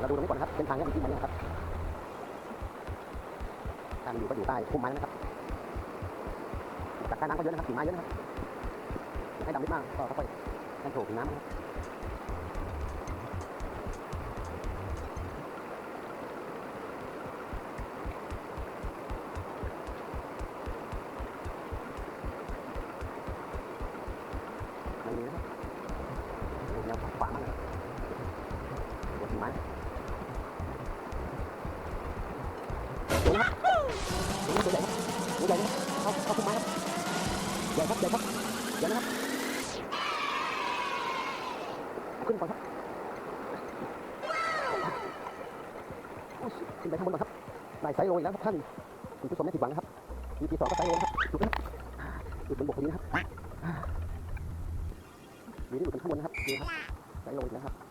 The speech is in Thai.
เราดูตรงนี้ก่อนนะครับเส้นทางเนี้มันขึ้นมาเนี่ยครับทางอยู่ก็อยู่ใต้พุ่มไม้นะครับจากใต้น้ำก็เยอะนะครับกิ่งไม้เยอะนะครับให้ดำนิดมากก็ค่อยๆให้โผล่ถึงน้ำนะครับไม่มีนะครับแนวขวางมากเลยหัวกิ่งไม้ ดูนะครับดูนี่ตัวใหญ่ครับตัวใหญ่เข้าเข้าพุ่มไม้ครับใหญ่ครับใหญ่ครับใหญ่นะครับขึ้นก่อนครับขึ้นไปข้างบนก่อนครับได้ไซส์โลอีกแล้วครับท่านคุณผู้ชมไม่ผิดหวังนะครับมีปีสองก็ไซส์โลนะครับจุดนะครับจุดบนบกตรงนี้นะครับอยู่ที่อยู่ตรงข้างบนนะครับนี่ครับส์โลอีกแล้วครับ